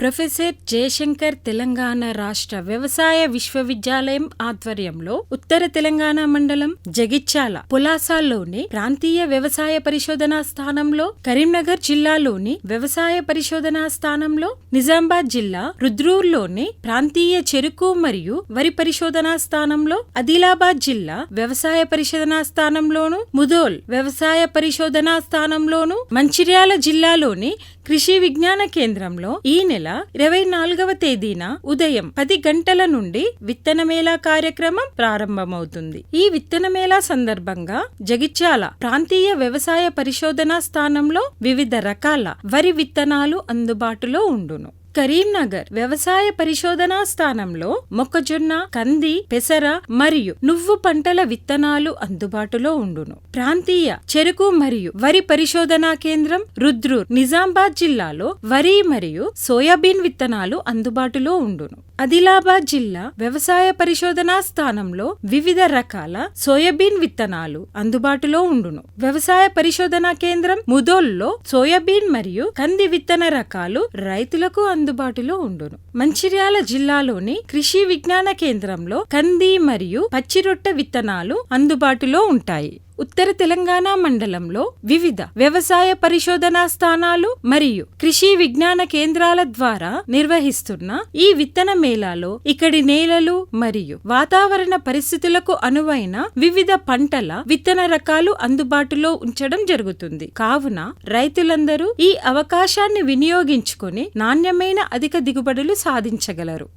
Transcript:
Professor Jayashankar Telangana రాష్ట్ర వ్యవసాయ విశ్వవిద్యాలయం ఆధ్వర్యంలో ఉత్తర తెలంగాణ మండలం జగిత్యాల పులాసాల్లోని ప్రాంతీయ వ్యవసాయ పరిశోధనా స్థానంలో కరీంనగర్ జిల్లాలోని వ్యవసాయ పరిశోధనా స్థానంలో నిజామాబాద్ జిల్లా రుద్రూర్లోని ప్రాంతీయ చెరుకు మరియు వరి పరిశోధనా స్థానంలో ఆదిలాబాద్ జిల్లా వ్యవసాయ పరిశోధనా స్థానంలోను ముదోల్ వ్యవసాయ పరిశోధనా స్థానంలోను మంచిర్యాల జిల్లాలోని కృషి విజ్ఞాన కేంద్రంలో ఈ నెల ఇరవై నాలుగవ తేదీన ఉదయం పది గంటల నుండి విత్తనమేళా కార్యక్రమం ప్రారంభమవుతుంది. ఈ విత్తనమేళా సందర్భంగా జగిత్యాల ప్రాంతీయ వ్యవసాయ పరిశోధనా స్థానంలో వివిధ రకాల వరి విత్తనాలు అందుబాటులో ఉండును. కరీంనగర్ వ్యవసాయ పరిశోధనా స్థానంలో మొక్కజొన్న కంది పెసర మరియు నువ్వు పంటల విత్తనాలు అందుబాటులో ఉండును. ప్రాంతీయ చెరుకు మరియు వరి పరిశోధనా కేంద్రం రుద్రూర్ నిజామాబాద్ జిల్లాలో వరి మరియు సోయాబీన్ విత్తనాలు అందుబాటులో ఉండును. ఆదిలాబాద్ జిల్లా వ్యవసాయ పరిశోధనా స్థానంలో వివిధ రకాల సోయాబీన్ విత్తనాలు అందుబాటులో ఉండును. వ్యవసాయ పరిశోధనా కేంద్రం ముదోల్లో సోయాబీన్ మరియు కంది విత్తన రకాలు రైతులకు అందుబాటులో ఉండును. మంచిర్యాల జిల్లాలోని కృషి విజ్ఞాన కేంద్రంలో కంది మరియు పచ్చిరొట్ట విత్తనాలు అందుబాటులో ఉంటాయి. ఉత్తర తెలంగాణ మండలంలో వివిధ వ్యవసాయ పరిశోధనా స్థానాలు మరియు కృషి విజ్ఞాన కేంద్రాల ద్వారా నిర్వహిస్తున్న ఈ విత్తన మేళాలో ఇక్కడి నేలలు మరియు వాతావరణ పరిస్థితులకు అనువైన వివిధ పంటల విత్తన రకాలు అందుబాటులో ఉంచడం జరుగుతుంది. కావున రైతులందరూ ఈ అవకాశాన్ని వినియోగించుకొని నాణ్యమైన అధిక దిగుబడులు సాధించగలరు.